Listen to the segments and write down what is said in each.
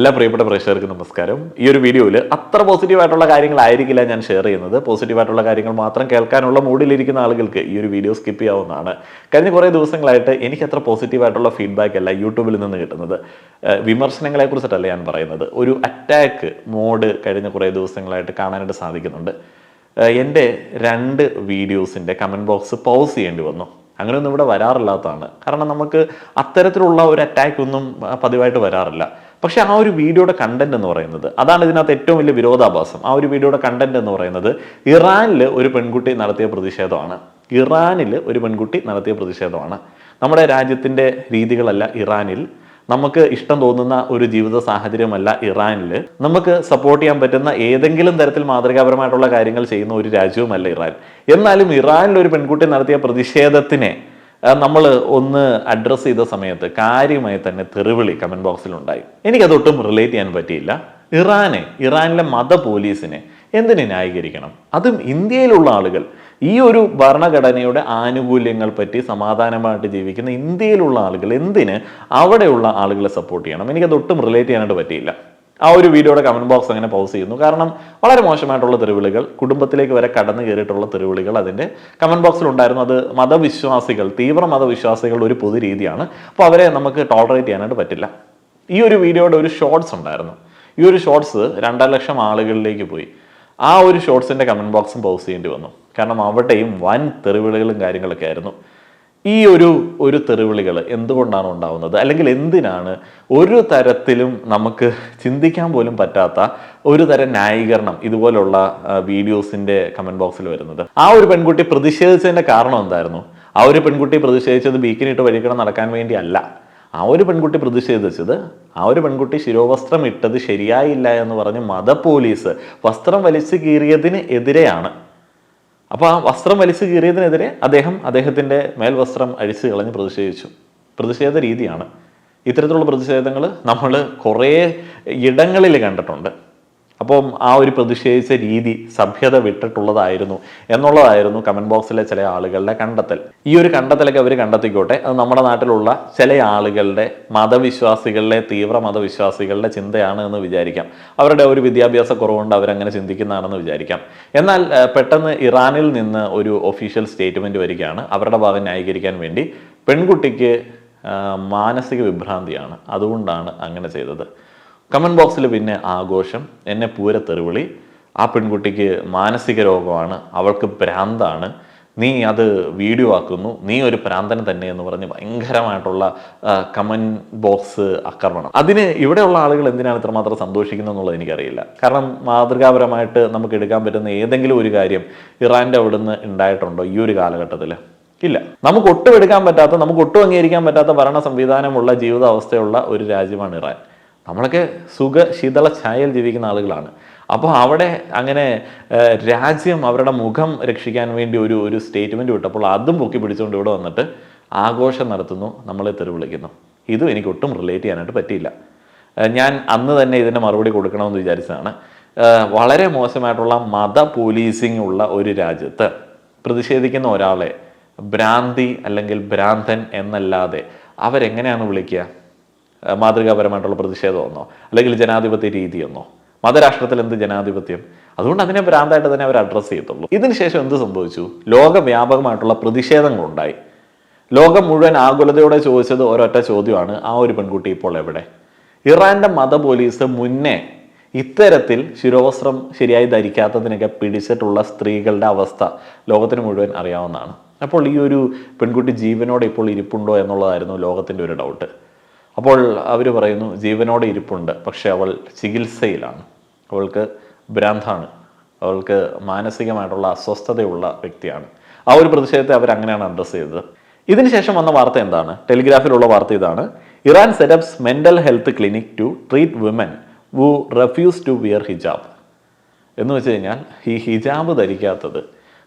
എല്ലാ പ്രിയപ്പെട്ട പ്രേക്ഷകർക്ക് നമസ്കാരം. ഈ ഒരു വീഡിയോയിൽ അത്ര പോസിറ്റീവായിട്ടുള്ള കാര്യങ്ങളായിരിക്കില്ല ഞാൻ ഷെയർ ചെയ്യുന്നത്. പോസിറ്റീവായിട്ടുള്ള കാര്യങ്ങൾ മാത്രം കേൾക്കാനുള്ള മൂഡിലിരിക്കുന്ന ആളുകൾക്ക് ഈ ഒരു വീഡിയോ സ്കിപ്പ് ചെയ്യാവുന്നതാണ്. കഴിഞ്ഞ കുറേ ദിവസങ്ങളായിട്ട് എനിക്ക് അത്ര പോസിറ്റീവായിട്ടുള്ള ഫീഡ്ബാക്ക് അല്ല യൂട്യൂബിൽ നിന്ന് കിട്ടുന്നത്. വിമർശനങ്ങളെ കുറിച്ചിട്ടല്ല ഞാൻ പറയുന്നത്. ഒരു അറ്റാക്ക് മോഡ് കഴിഞ്ഞ കുറേ ദിവസങ്ങളായിട്ട് കാണാനായിട്ട് സാധിക്കുന്നുണ്ട്. എന്റെ രണ്ട് വീഡിയോസിന്റെ കമന്റ് ബോക്സ് പൗസ് ചെയ്യേണ്ടി വന്നു. അങ്ങനെയൊന്നും ഇവിടെ വരാറില്ലാത്തതാണ്. കാരണം നമുക്ക് അത്തരത്തിലുള്ള ഒരു അറ്റാക്ക് ഒന്നും പതിവായിട്ട് വരാറില്ല. പക്ഷെ ആ ഒരു വീഡിയോയുടെ കണ്ടന്റ് എന്ന് പറയുന്നത് അതാണ് ഇതിനകത്ത് ഏറ്റവും വലിയ വിരോധാഭാസം. ആ ഒരു വീഡിയോയുടെ കണ്ടന്റ് എന്ന് പറയുന്നത് ഇറാനിൽ ഒരു പെൺകുട്ടി നടത്തിയ പ്രതിഷേധമാണ്. ഇറാനിൽ ഒരു പെൺകുട്ടി നടത്തിയ പ്രതിഷേധമാണ്. നമ്മുടെ രാജ്യത്തിന്റെ രീതികളല്ല ഇറാനിൽ. നമുക്ക് ഇഷ്ടം തോന്നുന്ന ഒരു ജീവിത സാഹചര്യമല്ല ഇറാനിൽ നമുക്ക് സപ്പോർട്ട് ചെയ്യാൻ പറ്റുന്ന ഏതെങ്കിലും തരത്തിൽ മാതൃകാപരമായിട്ടുള്ള കാര്യങ്ങൾ ചെയ്യുന്ന ഒരു രാജ്യവുമല്ല ഇറാൻ. എന്നാലും ഇറാനിൽ ഒരു പെൺകുട്ടി നടത്തിയ പ്രതിഷേധത്തിനെ നമ്മൾ ഒന്ന് അഡ്രസ്സ് ചെയ്ത സമയത്ത് കാര്യമായി തന്നെ തെറിവിളി കമന്റ് ബോക്സിലുണ്ടായി എനിക്കതൊട്ടും റിലേറ്റ് ചെയ്യാൻ പറ്റിയില്ല. ഇറാനെ ഇറാനിലെ മത പോലീസിനെ എന്തിനെ ന്യായീകരിക്കണം? അതും ഇന്ത്യയിലുള്ള ആളുകൾ. ഈ ഒരു ഭരണഘടനയുടെ ആനുകൂല്യങ്ങൾ പറ്റി സമാധാനമായിട്ട് ജീവിക്കുന്ന ഇന്ത്യയിലുള്ള ആളുകൾ എന്തിന് അവിടെയുള്ള ആളുകളെ സപ്പോർട്ട് ചെയ്യണം? എനിക്കതൊട്ടും റിലേറ്റ് ചെയ്യാനായിട്ട് പറ്റിയില്ല. ആ ഒരു വീഡിയോയുടെ കമന്റ് ബോക്സ് അങ്ങനെ പൗസ് ചെയ്യുന്നു. കാരണം വളരെ മോശമായിട്ടുള്ള തെരുവിളികൾ കുടുംബത്തിലേക്ക് വരെ കടന്നു കയറിയിട്ടുള്ള തെരുവിളികൾ അതിന്റെ കമന്റ് ബോക്സിൽ ഉണ്ടായിരുന്നു. അത് മതവിശ്വാസികൾ തീവ്ര മതവിശ്വാസികളുടെ ഒരു പൊതു രീതിയാണ്. അപ്പോൾ അവരെ നമുക്ക് ടോളറേറ്റ് ചെയ്യാനായിട്ട് പറ്റില്ല. ഈ ഒരു വീഡിയോയുടെ ഒരു ഷോർട്സ് ഉണ്ടായിരുന്നു. ഈ ഒരു ഷോർട്സ് രണ്ടര ലക്ഷം ആളുകളിലേക്ക് പോയി. ആ ഒരു ഷോർട്സിന്റെ കമന്റ് ബോക്സും പൗസ് ചെയ്യേണ്ടി വന്നു. കാരണം അവിടെയും വൻ തെറിവിളികളും കാര്യങ്ങളൊക്കെ ആയിരുന്നു. ഈ ഒരു ഒരു തെറിവിളികൾ എന്തുകൊണ്ടാണ് ഉണ്ടാവുന്നത്? അല്ലെങ്കിൽ എന്തിനാണ് ഒരു തരത്തിലും നമുക്ക് ചിന്തിക്കാൻ പോലും പറ്റാത്ത ഒരു തരം ന്യായീകരണം ഇതുപോലുള്ള വീഡിയോസിന്റെ കമന്റ് ബോക്സിൽ വരുന്നത്? ആ ഒരു പെൺകുട്ടി പ്രതിഷേധിച്ചതിന്റെ കാരണം എന്തായിരുന്നു? ആ ഒരു പെൺകുട്ടി പ്രതിഷേധിച്ചത് ബീക്കിനിട്ട് വഴിക്കണം നടക്കാൻ വേണ്ടിയല്ല. ആ ഒരു പെൺകുട്ടി പ്രതിഷേധിച്ചത് ആ ഒരു പെൺകുട്ടി ശിരോവസ്ത്രം ഇട്ടത് ശരിയായില്ല എന്ന് പറഞ്ഞ് മത പോലീസ് വസ്ത്രം വലിച്ചു കീറിയതിന് എതിരെയാണ്. അപ്പോൾ ആ വസ്ത്രം വലിച്ചു കീറിയതിനെതിരെ അദ്ദേഹം അദ്ദേഹത്തിന്റെ മേൽവസ്ത്രം അഴിച്ചു കളഞ്ഞ് പ്രതിഷേധിച്ചു. പ്രതിഷേധ രീതിയാണ്. ഇത്തരത്തിലുള്ള പ്രതിഷേധങ്ങൾ നമ്മൾ കുറേ ഇടങ്ങളിൽ കണ്ടിട്ടുണ്ട്. അപ്പം ആ ഒരു പ്രതിഷേധിച്ച രീതി സഭ്യത വിട്ടിട്ടുള്ളതായിരുന്നു എന്നുള്ളതായിരുന്നു കമന്റ് ബോക്സിലെ ചില ആളുകളുടെ കണ്ടെത്തൽ. ഈ ഒരു കണ്ടെത്തലൊക്കെ അവർ കണ്ടെത്തിക്കോട്ടെ. അത് നമ്മുടെ നാട്ടിലുള്ള ചില ആളുകളുടെ മതവിശ്വാസികളിലെ തീവ്ര മതവിശ്വാസികളുടെ ചിന്തയാണ് എന്ന് വിചാരിക്കാം. അവരുടെ ഒരു വിദ്യാഭ്യാസ കുറവുകൊണ്ട് അവരങ്ങനെ ചിന്തിക്കുന്നതാണെന്ന് വിചാരിക്കാം. എന്നാൽ പെട്ടെന്ന് ഇറാനിൽ നിന്ന് ഒരു ഒഫീഷ്യൽ സ്റ്റേറ്റ്മെന്റ് വരികയാണ്. അവരുടെ ഭാഗം ന്യായീകരിക്കാൻ വേണ്ടി. പെൺകുട്ടിക്ക് മാനസിക വിഭ്രാന്തിയാണ്. അതുകൊണ്ടാണ് അങ്ങനെ ചെയ്തത്. കമന്റ് ബോക്സിൽ പിന്നെ ആഘോഷം എന്നെ പൂര തെറിവിളി. ആ പെൺകുട്ടിക്ക് മാനസിക രോഗമാണ് അവൾക്ക് ഭ്രാന്താണ്. നീ അത് വീഡിയോ ആക്കുന്നു നീ ഒരു പ്രാന്തൻ തന്നെ എന്ന് പറഞ്ഞ് ഭയങ്കരമായിട്ടുള്ള കമന്റ് ബോക്സ് ആക്രമണം. അതിന് ഇവിടെയുള്ള ആളുകൾ എന്തിനാണ് ഇത്രമാത്രം സന്തോഷിക്കുന്നത് എന്നുള്ളത് എനിക്കറിയില്ല. കാരണം മാതൃകാപരമായിട്ട് നമുക്ക് എടുക്കാൻ പറ്റുന്ന ഏതെങ്കിലും ഒരു കാര്യം ഇറാന്റെ അവിടുന്ന് ഉണ്ടായിട്ടുണ്ടോ ഈ ഒരു കാലഘട്ടത്തിൽ ഇല്ല. നമുക്ക് ഒട്ടും എടുക്കാൻ പറ്റാത്ത നമുക്ക് ഒട്ടും അംഗീകരിക്കാൻ പറ്റാത്ത ഭരണ സംവിധാനമുള്ള ജീവിതാവസ്ഥയുള്ള ഒരു രാജ്യമാണ് ഇറാൻ. നമ്മളൊക്കെ സുഖ ശീതള ഛായയിൽ ജീവിക്കുന്ന ആളുകളാണ്. അപ്പോൾ അവിടെ അങ്ങനെ രാജ്യം അവരുടെ മുഖം രക്ഷിക്കാൻ വേണ്ടി ഒരു ഒരു സ്റ്റേറ്റ്മെന്റ് വിട്ടപ്പോൾ അതും പൊക്കി പിടിച്ചുകൊണ്ട് ഇവിടെ വന്നിട്ട് ആഘോഷം നടത്തുന്നു നമ്മളെ തെറി വിളിക്കുന്നു. ഇതും എനിക്ക് ഒട്ടും റിലേറ്റ് ചെയ്യാനായിട്ട് പറ്റിയില്ല. ഞാൻ അന്ന് തന്നെ ഇതിന്റെ മറുപടി കൊടുക്കണമെന്ന് വിചാരിച്ചതാണ്. വളരെ മോശമായിട്ടുള്ള മത പോലീസിംഗ് ഉള്ള ഒരു രാജ്യത്ത് പ്രതിഷേധിക്കുന്ന ഒരാളെ ഭ്രാന്തി അല്ലെങ്കിൽ ഭ്രാന്തൻ എന്നല്ലാതെ അവരെങ്ങനെയാണ് വിളിക്കുക? മാതൃകാപരമായിട്ടുള്ള പ്രതിഷേധമെന്നോ അല്ലെങ്കിൽ ജനാധിപത്യ രീതിയെന്നോ മതരാഷ്ട്രത്തിൽ എന്ത് ജനാധിപത്യം? അതുകൊണ്ട് അതിനെ ഭ്രാന്തായിട്ട് തന്നെ അവർ അഡ്രസ്സ് ചെയ്യത്തുള്ളൂ. ഇതിനുശേഷം എന്ത് സംഭവിച്ചു? ലോകവ്യാപകമായിട്ടുള്ള പ്രതിഷേധങ്ങളുണ്ടായി. ലോകം മുഴുവൻ ആകുലതയോടെ ചോദിച്ചത് ഒരൊറ്റ ചോദ്യമാണ് ആ ഒരു പെൺകുട്ടി ഇപ്പോൾ എവിടെ? ഇറാന്റെ മത പോലീസ് മുന്നേ ഇത്തരത്തിൽ ശിരോവസ്ത്രം ശരിയായി ധരിക്കാത്തതിനൊക്കെ പിടിച്ചിട്ടുള്ള സ്ത്രീകളുടെ അവസ്ഥ ലോകത്തിന് മുഴുവൻ അറിയാവുന്നതാണ്. അപ്പോൾ ഈ ഒരു പെൺകുട്ടി ജീവനോടെ ഇപ്പോൾ ഇരിപ്പുണ്ടോ എന്നുള്ളതായിരുന്നു ലോകത്തിന്റെ ഒരു ഡൗട്ട് അപ്പോൾ അവർ പറയുന്നു ജീവനോടെ ഇരിപ്പുണ്ട് പക്ഷേ അവൾ ചികിത്സയിലാണ്. അവൾക്ക് ഭ്രാന്താണ്. അവൾക്ക് മാനസികമായിട്ടുള്ള അസ്വസ്ഥതയുള്ള വ്യക്തിയാണ്. ആ ഒരു പ്രതിഷേധത്തെ അവർ അങ്ങനെയാണ് അഡ്രസ്സ് ചെയ്തത്. ഇതിനുശേഷം വന്ന വാർത്ത എന്താണ്? ടെലിഗ്രാഫിലുള്ള വാർത്ത ഇതാണ്. Iran setups mental health clinic to treat women who refuse to wear hijab. എന്ന് വെച്ച് കഴിഞ്ഞാൽ ഈ ഹിജാബ് ധരിക്കാത്തത്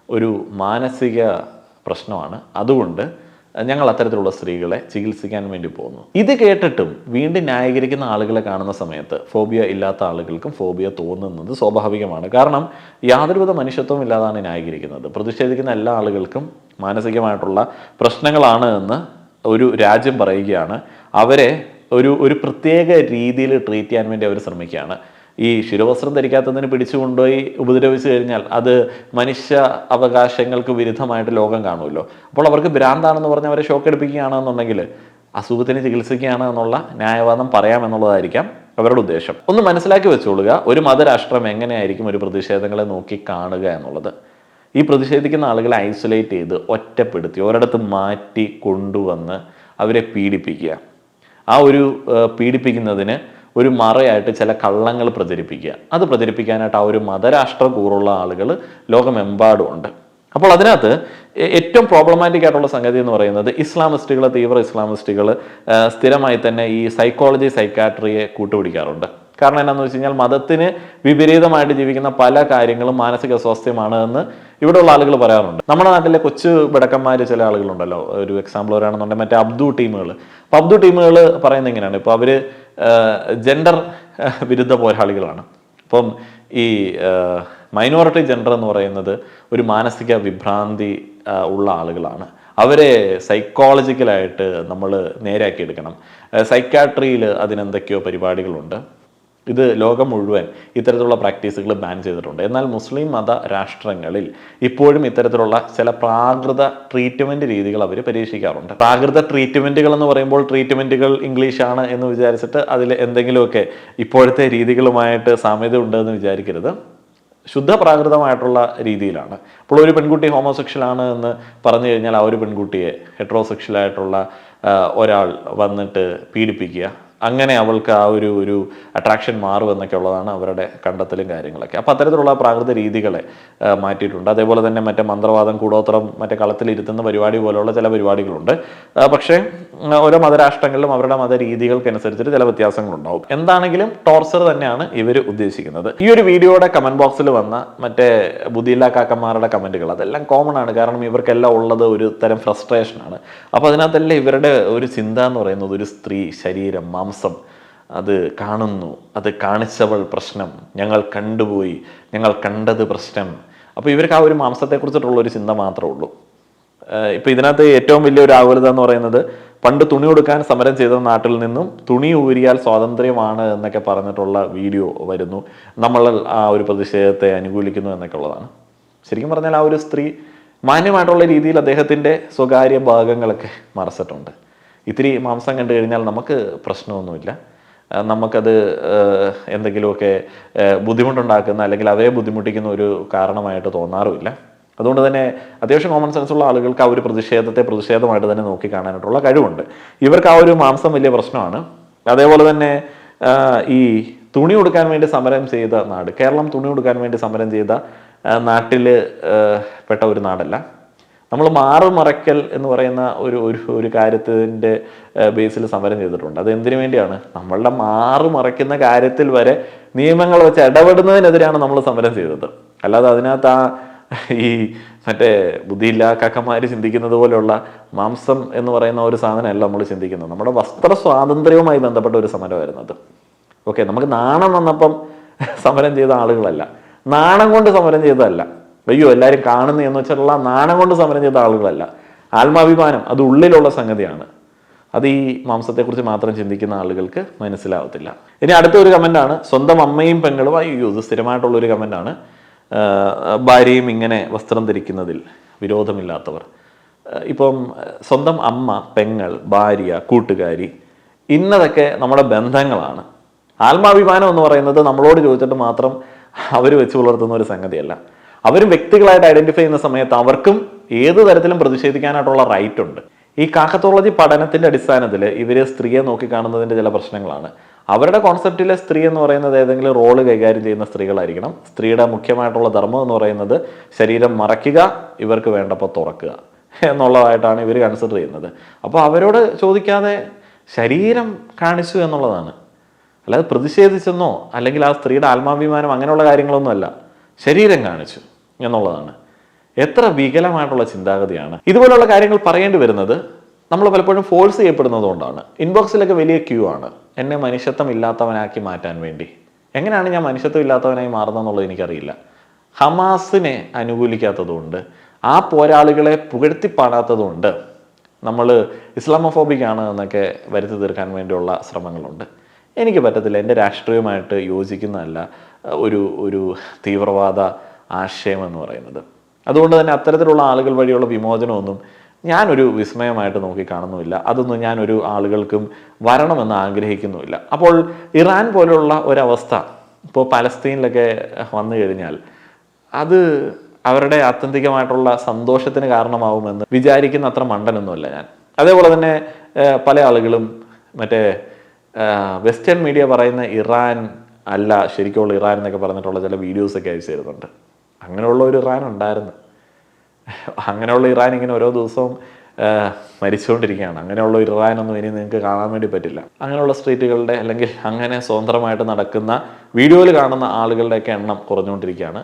ഒരു മാനസിക പ്രശ്നമാണ്. അതുകൊണ്ട് ഞങ്ങൾ അത്തരത്തിലുള്ള സ്ത്രീകളെ ചികിത്സിക്കാൻ വേണ്ടി പോകുന്നു. ഇത് കേട്ടിട്ടും വീണ്ടും ന്യായീകരിക്കുന്ന ആളുകളെ കാണുന്ന സമയത്ത് ഫോബിയ ഇല്ലാത്ത ആളുകൾക്കും ഫോബിയ തോന്നുന്നത് സ്വാഭാവികമാണ്. കാരണം യാതൊരുവിധ മനുഷ്യത്വം ഇല്ലാതാണ് ന്യായീകരിക്കുന്നത്. പ്രതിഷേധിക്കുന്ന എല്ലാ ആളുകൾക്കും മാനസികമായിട്ടുള്ള പ്രശ്നങ്ങളാണ് എന്ന് ഒരു രാജ്യം പറയുകയാണ്. അവരെ ഒരു ഒരു പ്രത്യേക രീതിയിൽ ട്രീറ്റ് ചെയ്യാൻ വേണ്ടി അവർ ശ്രമിക്കുകയാണ്. ഈ ശിരവസ്ത്രം ധരിക്കാത്തതിന് പിടിച്ചു കൊണ്ടുപോയി ഉപദ്രവിച്ചു കഴിഞ്ഞാൽ അത് മനുഷ്യ അവകാശങ്ങൾക്ക് വിരുദ്ധമായിട്ട് ലോകം കാണുമല്ലോ. അപ്പോൾ അവർക്ക് ഭ്രാന്താണെന്ന് പറഞ്ഞ് അവരെ ഷോക്ക് എടുപ്പിക്കുകയാണെന്നുണ്ടെങ്കിൽ അസുഖത്തിന് ചികിത്സിക്കുകയാണ് എന്നുള്ള ന്യായവാദം പറയാമെന്നുള്ളതായിരിക്കാം അവരുടെ ഉദ്ദേശം. ഒന്ന് മനസ്സിലാക്കി വെച്ചോളുക ഒരു മതരാഷ്ട്രം എങ്ങനെയായിരിക്കും ഒരു പ്രതിഷേധങ്ങളെ നോക്കി കാണുക എന്നുള്ളത്. ഈ പ്രതിഷേധിക്കുന്ന ആളുകളെ ഐസൊലേറ്റ് ചെയ്ത് ഒറ്റപ്പെടുത്തി ഒരിടത്ത് മാറ്റി കൊണ്ടുവന്ന് അവരെ പീഡിപ്പിക്കുക. ആ ഒരു പീഡിപ്പിക്കുന്നതിന് ഒരു മറയായിട്ട് ചില കള്ളങ്ങൾ പ്രചരിപ്പിക്കുക. അത് പ്രചരിപ്പിക്കാനായിട്ട് ആ ഒരു മതരാഷ്ട്ര കൂറുള്ള ആളുകൾ ലോകമെമ്പാടും ഉണ്ട് അപ്പോൾ അതിനകത്ത് ഏറ്റവും പ്രോബ്ലമാറ്റിക് ആയിട്ടുള്ള സംഗതി എന്ന് പറയുന്നത് ഇസ്ലാമിസ്റ്റുകൾ തീവ്ര ഇസ്ലാമിസ്റ്റുകൾ സ്ഥിരമായി തന്നെ ഈ സൈക്കോളജി സൈക്കാട്രിയെ കൂട്ടുപിടിക്കാറുണ്ട്. കാരണം എന്താണെന്ന് വെച്ച് കഴിഞ്ഞാൽ മതത്തിന് വിപരീതമായിട്ട് ജീവിക്കുന്ന പല കാര്യങ്ങളും മാനസിക അസ്വാസ്ഥ്യമാണ് എന്ന് ഇവിടെയുള്ള ആളുകൾ പറയാറുണ്ട്. നമ്മുടെ നാട്ടിലെ കൊച്ചു വിടക്കന്മാർ ചില ആളുകളുണ്ടല്ലോ. ഒരു എക്സാമ്പിൾ പറയുകയാണെന്നുണ്ടെങ്കിൽ മറ്റേ അബ്ദു ടീമുകൾ. അപ്പോൾ അബ്ദു ടീമുകൾ പറയുന്നത് എങ്ങനെയാണ്? ഇപ്പോൾ അവർ ജെൻഡർ വിരുദ്ധ പോരാളികളാണ്. അപ്പം ഈ മൈനോറിറ്റി ജെൻഡർ എന്ന് പറയുന്നത് ഒരു മാനസിക വിഭ്രാന്തി ഉള്ള ആളുകളാണ്. അവരെ സൈക്കോളജിക്കലായിട്ട് നമ്മൾ നേരെയാക്കി എടുക്കണം. സൈക്കാട്രിയിൽ അതിനെന്തൊക്കെയോ പരിപാടികളുണ്ട്. ഇത് ലോകം മുഴുവൻ ഇത്തരത്തിലുള്ള പ്രാക്ടീസുകൾ ബാൻ ചെയ്തിട്ടുണ്ട്. എന്നാൽ മുസ്ലിം മത രാഷ്ട്രങ്ങളിൽ ഇപ്പോഴും ഇത്തരത്തിലുള്ള ചില പ്രാകൃത ട്രീറ്റ്മെന്റ് രീതികൾ അവർ പരീക്ഷിക്കാറുണ്ട്. പ്രാകൃത ട്രീറ്റ്മെന്റുകൾ എന്ന് പറയുമ്പോൾ ട്രീറ്റ്മെന്റുകൾ ഇംഗ്ലീഷാണ് എന്ന് വിചാരിച്ചിട്ട് അതിൽ എന്തെങ്കിലുമൊക്കെ ഇപ്പോഴത്തെ രീതികളുമായിട്ട് സാമ്യത ഉണ്ട് എന്ന് വിചാരിക്കരുത്. ശുദ്ധ പ്രാകൃതമായിട്ടുള്ള രീതിയിലാണ്. അപ്പോൾ ഒരു പെൺകുട്ടി ഹോമോസെക്ഷൽ ആണ് എന്ന് പറഞ്ഞു കഴിഞ്ഞാൽ ആ ഒരു പെൺകുട്ടിയെ ഹെട്രോസെക്ഷലായിട്ടുള്ള ഒരാൾ വന്നിട്ട് പീഡിപ്പിക്കുക അങ്ങനെ അവൾക്ക് ആ ഒരു ഒരു അട്രാക്ഷൻ മാറും എന്നൊക്കെ ഉള്ളതാണ് അവരുടെ കണ്ടെത്തലും കാര്യങ്ങളൊക്കെ. അപ്പോൾ അത്തരത്തിലുള്ള പ്രാകൃത രീതികളെ മാറ്റിയിട്ടുണ്ട്. അതേപോലെ തന്നെ മറ്റേ മന്ത്രവാദം കൂടോത്രം മറ്റേ കളത്തിലിരുത്തുന്ന പരിപാടി പോലെയുള്ള ചില പരിപാടികളുണ്ട്. പക്ഷേ ഓരോ മതരാഷ്ട്രങ്ങളിലും അവരുടെ മത രീതികൾക്കനുസരിച്ചിട്ട് ചില വ്യത്യാസങ്ങളുണ്ടാവും. എന്താണെങ്കിലും ടോർച്ചർ തന്നെയാണ് ഇവർ ഉദ്ദേശിക്കുന്നത്. ഈ ഒരു വീഡിയോയുടെ കമന്റ് ബോക്സിൽ വന്ന മറ്റേ ബുദ്ധിയില്ലാ കാക്കന്മാരുടെ കമന്റുകൾ അതെല്ലാം കോമൺ ആണ്. കാരണം ഇവർക്കെല്ലാം ഉള്ളത് ഒരു തരം ഫ്രസ്ട്രേഷനാണ് അപ്പോൾ അതിനകത്തെല്ലാം ഇവരുടെ ഒരു ചിന്ത എന്ന് പറയുന്നത് ഒരു സ്ത്രീ ശരീരം മാംസം അത് കാണുന്നു. അത് കാണിച്ചവൾ പ്രശ്നം. ഞങ്ങൾ കണ്ടുപോയി. ഞങ്ങൾ കണ്ടത് പ്രശ്നം. അപ്പോൾ ഇവർക്ക് ആ ഒരു മാംസത്തെക്കുറിച്ചിട്ടുള്ള ഒരു ചിന്ത മാത്രമേ ഉള്ളൂ. ഇപ്പോൾ ഇതിനകത്ത് ഏറ്റവും വലിയൊരു ആകുലത എന്ന് പറയുന്നത് പണ്ട് തുണി കൊടുക്കാൻ സമരം ചെയ്ത നാട്ടിൽ നിന്നും തുണി ഊരിയാൽ സ്വാതന്ത്ര്യമാണ് എന്നൊക്കെ പറഞ്ഞിട്ടുള്ള വീഡിയോ വരുന്നു. നമ്മൾ ആ ഒരു പ്രതിഷേധത്തെ അനുകൂലിക്കുന്നു എന്നൊക്കെ ഉള്ളതാണ്. ശരിക്കും പറഞ്ഞാൽ ആ ഒരു സ്ത്രീ മാന്യമായിട്ടുള്ള രീതിയിൽ അദ്ദേഹത്തിന്റെ സ്വകാര്യ ഭാഗങ്ങളൊക്കെ മറച്ചിട്ടുണ്ട്. ഇത്തിരി മാംസം കണ്ടു കഴിഞ്ഞാൽ നമുക്ക് പ്രശ്നമൊന്നുമില്ല. നമുക്കത് എന്തെങ്കിലുമൊക്കെ ബുദ്ധിമുട്ടുണ്ടാക്കുന്ന അല്ലെങ്കിൽ അവരെ ബുദ്ധിമുട്ടിക്കുന്ന ഒരു കാരണമായിട്ട് തോന്നാറുമില്ല. അതുകൊണ്ട് തന്നെ അത്യാവശ്യം കോമൺ സെൻസ് ഉള്ള ആളുകൾക്ക് ആ ഒരു പ്രതിഷേധത്തെ പ്രതിഷേധമായിട്ട് തന്നെ നോക്കി കാണാനായിട്ടുള്ള കഴിവുണ്ട്. ഇവർക്ക് ആ ഒരു മാംസം വലിയ പ്രശ്നമാണ്. അതേപോലെ തന്നെ ഈ തുണി കൊടുക്കാൻ വേണ്ടി സമരം ചെയ്ത നാട് കേരളം തുണി കൊടുക്കാൻ വേണ്ടി സമരം ചെയ്ത നാട്ടിൽ പെട്ട ഒരു നാടല്ല. നമ്മൾ മാറുമറയ്ക്കൽ എന്ന് പറയുന്ന ഒരു ഒരു ഒരു കാര്യത്തിന്റെ ബേസിൽ സമരം ചെയ്തിട്ടുണ്ട്. അത് എന്തിനു വേണ്ടിയാണ്? നമ്മളുടെ മാറുമറയ്ക്കുന്ന കാര്യത്തിൽ വരെ നിയമങ്ങൾ വെച്ച് ഇടപെടുന്നതിനെതിരെയാണ് നമ്മൾ സമരം ചെയ്തത്. അല്ലാതെ അതിനകത്ത് ആ ഈ മറ്റേ ബുദ്ധിയില്ലാ കക്കന്മാർ ചിന്തിക്കുന്നത് പോലെയുള്ള മാംസം എന്ന് പറയുന്ന ഒരു സാധനമല്ല നമ്മൾ ചിന്തിക്കുന്നത്. നമ്മുടെ വസ്ത്ര സ്വാതന്ത്ര്യവുമായി ബന്ധപ്പെട്ട ഒരു സമരമായിരുന്നു അത്. ഓക്കെ നമുക്ക് നാണം വന്നപ്പം സമരം ചെയ്ത ആളുകളല്ല. നാണം കൊണ്ട് സമരം ചെയ്തതല്ല. അയ്യോ എല്ലാവരും കാണുന്ന എന്ന് വെച്ചിട്ടുള്ള നാണം കൊണ്ട് സമരം ചെയ്ത ആളുകളല്ല. ആത്മാഭിമാനം അത് ഉള്ളിലുള്ള സംഗതിയാണ്. അത് ഈ മാംസത്തെക്കുറിച്ച് മാത്രം ചിന്തിക്കുന്ന ആളുകൾക്ക് മനസ്സിലാവത്തില്ല. ഇനി അടുത്ത ഒരു കമന്റാണ് സ്വന്തം അമ്മയും പെങ്ങളും അയ്യോ ഇത് സ്ഥിരമായിട്ടുള്ളൊരു കമന്റാണ് ഭാര്യയും ഇങ്ങനെ വസ്ത്രം ധരിക്കുന്നതിൽ വിരോധമില്ലാത്തവർ. ഇപ്പം സ്വന്തം അമ്മ പെങ്ങൾ ഭാര്യ കൂട്ടുകാരി ഇന്നതൊക്കെ നമ്മുടെ ബന്ധങ്ങളാണ്. ആത്മാഭിമാനം എന്ന് പറയുന്നത് നമ്മളോട് ചോദിച്ചിട്ട് മാത്രം അവർ വെച്ച് പുലർത്തുന്ന ഒരു സംഗതിയല്ല. അവരും വ്യക്തികളായിട്ട് ഐഡന്റിഫൈ ചെയ്യുന്ന സമയത്ത് അവർക്കും ഏത് തരത്തിലും പ്രതിഷേധിക്കാനായിട്ടുള്ള റൈറ്റ് ഉണ്ട്. ഈ കാക്കത്തോളജി പഠനത്തിന്റെ അടിസ്ഥാനത്തിൽ ഇവരെ സ്ത്രീയെ നോക്കിക്കാണുന്നതിന്റെ ചില പ്രശ്നങ്ങളാണ്. അവരുടെ കോൺസെപ്റ്റിലെ സ്ത്രീ എന്ന് പറയുന്നത് ഏതെങ്കിലും റോൾ കൈകാര്യം ചെയ്യുന്ന സ്ത്രീകളായിരിക്കണം. സ്ത്രീയുടെ മുഖ്യമായിട്ടുള്ള ധർമ്മം എന്ന് പറയുന്നത് ശരീരം മറയ്ക്കുക ഇവർക്ക് വേണ്ടപ്പോൾ തുറക്കുക എന്നുള്ളതായിട്ടാണ് ഇവർ കൺസിഡർ ചെയ്യുന്നത്. അപ്പോൾ അവരോട് ചോദിക്കാതെ ശരീരം കാണിച്ചു എന്നുള്ളതാണ്. അല്ലാതെ പ്രതിഷേധിച്ചെന്നോ അല്ലെങ്കിൽ ആ സ്ത്രീയുടെ ആത്മാഭിമാനം അങ്ങനെയുള്ള കാര്യങ്ങളൊന്നുമല്ല. ശരീരം കാണിച്ചു. എന്നുള്ളതാണ്. എത്ര വികലമായിട്ടുള്ള ചിന്താഗതിയാണ്. ഇതുപോലുള്ള കാര്യങ്ങൾ പറയേണ്ടി വരുന്നത് നമ്മൾ പലപ്പോഴും ഫോഴ്സ് ചെയ്യപ്പെടുന്നതുകൊണ്ടാണ് ഇൻബോക്സിലൊക്കെ വലിയ ക്യൂ ആണ്. എന്നെ മനുഷ്യത്വം ഇല്ലാത്തവനാക്കി മാറ്റാൻ വേണ്ടി. എങ്ങനെയാണ് ഞാൻ മനുഷ്യത്വം ഇല്ലാത്തവനായി മാറുന്നതെന്നുള്ളത് എനിക്കറിയില്ല. ഹമാസിനെ അനുകൂലിക്കാത്തതുകൊണ്ട് ആ പോരാളികളെ പുകഴ്ത്തി പാടാത്തതുകൊണ്ട് നമ്മൾ ഇസ്ലാമോഫോബിക് ആണ് എന്നൊക്കെ വരുത്തി തീർക്കാൻ വേണ്ടിയുള്ള ശ്രമങ്ങളുണ്ട്. എനിക്ക് പറ്റത്തില്ല. എന്റെ രാഷ്ട്രീയമായിട്ട് യോജിക്കുന്നതല്ല ഒരു ഒരു തീവ്രവാദ ആശയം എന്ന് പറയുന്നത്. അതുകൊണ്ട് തന്നെ അത്തരത്തിലുള്ള ആളുകൾ വഴിയുള്ള വിമോചനമൊന്നും ഞാനൊരു വിസ്മയമായിട്ട് നോക്കി കാണുന്നുമില്ല. അതൊന്നും ഞാനൊരു ആളുകൾക്കും വരണമെന്ന് ആഗ്രഹിക്കുന്നുമില്ല. അപ്പോൾ ഇറാൻ പോലുള്ള ഒരവസ്ഥ ഇപ്പോൾ പലസ്തീനിലൊക്കെ വന്നു കഴിഞ്ഞാൽ അത് അവരുടെ ആത്യന്തികമായിട്ടുള്ള സന്തോഷത്തിന് കാരണമാവുമെന്ന് വിചാരിക്കുന്ന അത്ര മണ്ടനൊന്നുമല്ല ഞാൻ. അതേപോലെ തന്നെ പല ആളുകളും മറ്റേ വെസ്റ്റേൺ മീഡിയ പറയുന്ന ഇറാൻ അല്ല ശരിക്കുള്ള ഇറാൻ എന്നൊക്കെ പറഞ്ഞിട്ടുള്ള ചില വീഡിയോസൊക്കെ അയച്ചു തരുന്നുണ്ട് അങ്ങനെയുള്ള ഒരു ഇറാൻ ഉണ്ടായിരുന്നു. അങ്ങനെയുള്ള ഇറാൻ ഇങ്ങനെ ഓരോ ദിവസവും മരിച്ചുകൊണ്ടിരിക്കുകയാണ്. അങ്ങനെയുള്ള ഇറാനൊന്നും ഇനി നിങ്ങൾക്ക് കാണാൻ വേണ്ടി പറ്റില്ല. അങ്ങനെയുള്ള സ്ട്രീറ്റുകളുടെ അല്ലെങ്കിൽ അങ്ങനെ സ്വതന്ത്രമായിട്ട് നടക്കുന്ന വീഡിയോയിൽ കാണുന്ന ആളുകളുടെയൊക്കെ എണ്ണം കുറഞ്ഞുകൊണ്ടിരിക്കുകയാണ്.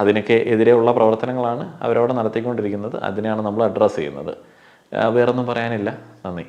അതിനൊക്കെ എതിരെയുള്ള പ്രവർത്തനങ്ങളാണ് അവരവിടെ നടത്തിക്കൊണ്ടിരിക്കുന്നത്. അതിനെയാണ് നമ്മൾ അഡ്രസ്സ് ചെയ്യുന്നത്. വേറൊന്നും പറയാനില്ല. നന്ദി.